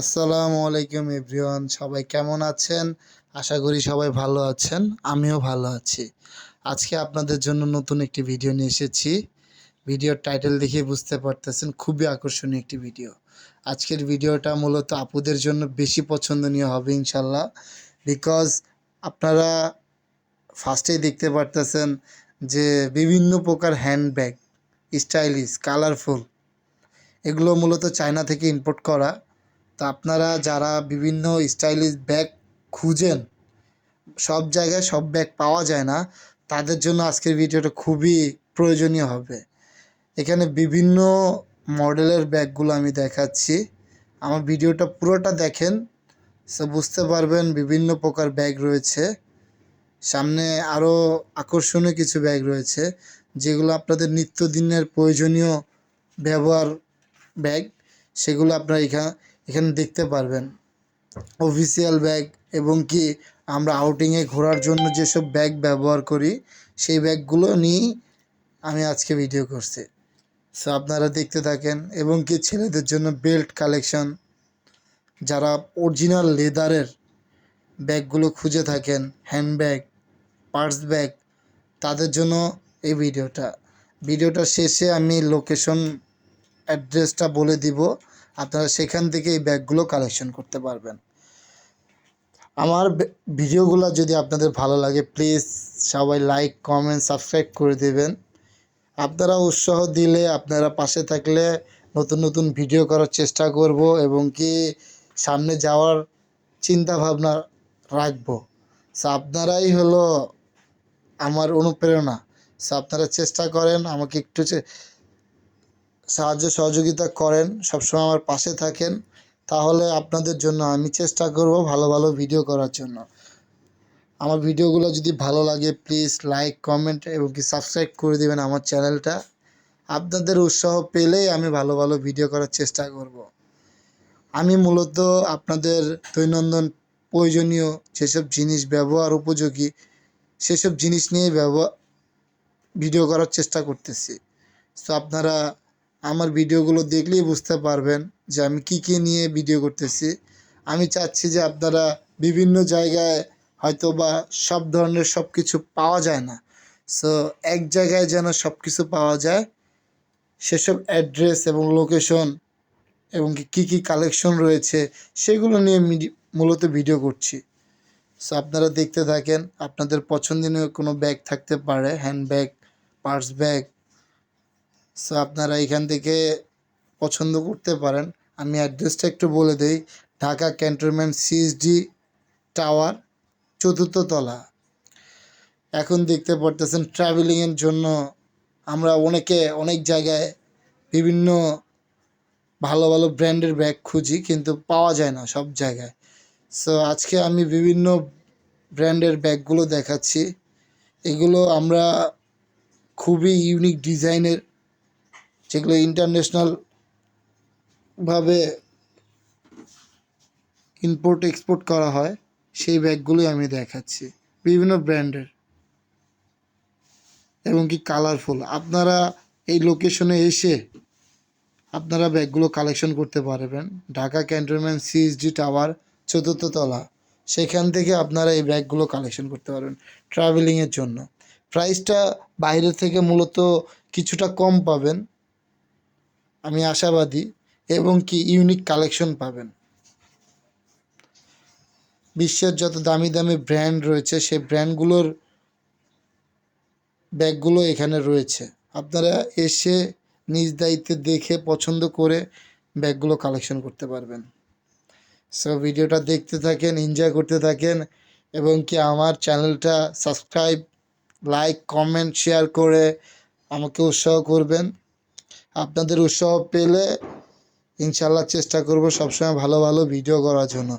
আসসালামু আলাইকুম এভরিওয়ান, সবাই কেমন আছেন? আশা করি সবাই ভালো আছেন, আমিও ভালো আছি। আজকে আপনাদের জন্য নতুন একটি ভিডিও নিয়ে এসেছি। ভিডিওর টাইটেল দেখে বুঝতে পারতেছেন, খুবই আকর্ষণীয় একটি ভিডিও। আজকের ভিডিওটা মূলত আপুদের জন্য বেশি পছন্দনীয় হবে ইনশাল্লাহ বিকজ আপনারা ফার্স্টেই দেখতে পারতেছেন যে বিভিন্ন প্রকার হ্যান্ডব্যাগ স্টাইলিশ কালারফুল এগুলো মূলত চায়না থেকে ইম্পোর্ট করা। তা আপনারা যারা বিভিন্ন স্টাইলিশ ব্যাগ খুঁজেন, সব জায়গায় সব ব্যাগ পাওয়া যায় না, তাদের জন্য আজকের ভিডিওটা খুবই প্রয়োজনীয় হবে। এখানে বিভিন্ন মডেলের ব্যাগগুলো আমি দেখাচ্ছি। আমার ভিডিওটা পুরোটা দেখেন, সো বুঝতে পারবেন বিভিন্ন প্রকার ব্যাগ রয়েছে। সামনে আরও আকর্ষণীয় কিছু ব্যাগ রয়েছে, যেগুলো আপনাদের নিত্যদিনের প্রয়োজনীয় ব্যবহার ব্যাগ। সেগুলো আপনারা এখানে এখানে দেখতে পারবেন। অফিসিয়াল ব্যাগ এবং কি আমরা আউটিংয়ে ঘোরার জন্য যেসব ব্যাগ ব্যবহার করি, সেই ব্যাগগুলো নিয়েই আমি আজকে ভিডিও করছি। সো আপনারা দেখতে থাকেন এবং কি ছেলেদের জন্য বেল্ট কালেকশন যারা অরিজিনাল লেদারের ব্যাগগুলো খুঁজে থাকেন হ্যান্ডব্যাগ পার্স ব্যাগ তাদের জন্য এই ভিডিওটা ভিডিওটা শেষে আমি লোকেশন অ্যাড্রেসটা বলে দিব। আপনারা সেখান থেকে এই ব্যাগগুলো কালেকশন করতে পারবেন। আমার ভিডিওগুলো যদি আপনাদের ভালো লাগে প্লিজ সবাই লাইক কমেন্ট সাবস্ক্রাইব করে দেবেন। আপনারা উৎসাহ দিলে আপনারা পাশে থাকলে নতুন নতুন ভিডিও করার চেষ্টা করব এবং কি সামনে যাওয়ার চিন্তা ভাবনা রাখব। সো আপনারাই হলো আমার অনুপ্রেরণা। সো আপনারা চেষ্টা করেন আমাকে একটু সাহায্য, সহযোগিতা করেন, সবসময় আমার পাশে থাকেন, তাহলে আপনাদের জন্য আমি চেষ্টা করব ভালো ভালো ভিডিও করার জন্য। আমার ভিডিওগুলো যদি ভালো লাগে প্লিজ লাইক কমেন্ট এবং কি সাবস্ক্রাইব করে দেবেন আমার চ্যানেলটা আপনাদের উৎসাহ পেলেই আমি ভালো ভালো ভিডিও করার চেষ্টা করব। আমি মূলত আপনাদের দৈনন্দিন প্রয়োজনীয় যেসব জিনিস ব্যবহার উপযোগী, সেসব জিনিস নিয়ে ব্যবহার ভিডিও করার চেষ্টা করতেছি। তো আপনারা আমার ভিডিওগুলো দেখলেই বুঝতে পারবেন যে আমি কি কি নিয়ে ভিডিও করতেছি। আমি চাচ্ছি যে আপনারা বিভিন্ন জায়গায় হয়তো বা সব ধরনের সব কিছু পাওয়া যায় না। সো এক জায়গায় যেন সব কিছু পাওয়া যায়, সেসব অ্যাড্রেস এবং লোকেশন এবং কি, কী কালেকশন রয়েছে, সেগুলো নিয়ে মূলত ভিডিও করছি। সো আপনারা দেখতে থাকেন, আপনাদের পছন্দনীয় কোনো ব্যাগ থাকতে পারে hand bag purse bag so আপনারা এখান থেকে পছন্দ করতে পারেন। আমি অ্যাড্রেসটা একটু বলে দেই। ঢাকা ক্যান্টনমেন্ট সিএসডি টাওয়ার চতুর্থ তলা। এখন দেখতে পারতেছেন ট্রাভেলিংয়ের জন্য আমরা অনেকে অনেক জায়গায় বিভিন্ন ভালো ভালো ব্র্যান্ডের ব্যাগ খুঁজি, কিন্তু পাওয়া যায় না সব জায়গায়। সো আজকে আমি বিভিন্ন ব্র্যান্ডের ব্যাগগুলো দেখাচ্ছি। এগুলো আমরা খুবই ইউনিক ডিজাইনের যেগুলো ইন্টারন্যাশনাল ভাবে ইম্পোর্ট এক্সপোর্ট করা হয়, সেই ব্যাগগুলোই আমি দেখাচ্ছি। বিভিন্ন ব্র্যান্ডের। এবং কি কালারফুল আপনারা এই লোকেশনে এসে আপনারা ব্যাগগুলো কালেকশন করতে পারবেন। ঢাকা ক্যান্টনমেন্ট সিএসডি টাওয়ার চতুর্থ তলা। সেখান থেকে আপনারা এই ব্যাগগুলো কালেকশন করতে পারবেন ট্রাভেলিংয়ের জন্য। প্রাইসটা বাইরে থেকে মূলত কিছুটা কম পাবেন। আমি আশাবাদী এবং কি ইউনিক কালেকশন পাবেন। বিশ্বের যত দামি দামি ব্র্যান্ড রয়েছে, সেই ব্র্যান্ডগুলোর ব্যাগগুলো এখানে রয়েছে। আপনারা এসে নিজ দায়িত্বে দেখে পছন্দ করে ব্যাগগুলো কালেকশন করতে পারবেন। সো ভিডিওটা দেখতে থাকেন এনজয় করতে থাকেন এবং কি আমার চ্যানেলটা সাবস্ক্রাইব লাইক কমেন্ট শেয়ার করে আমাকে উৎসাহ করবেন। আপনাদের উৎসাহ পেলে ইনশাল্লাহ চেষ্টা করব সবসময় ভালো ভালো ভিডিও করার জন্য।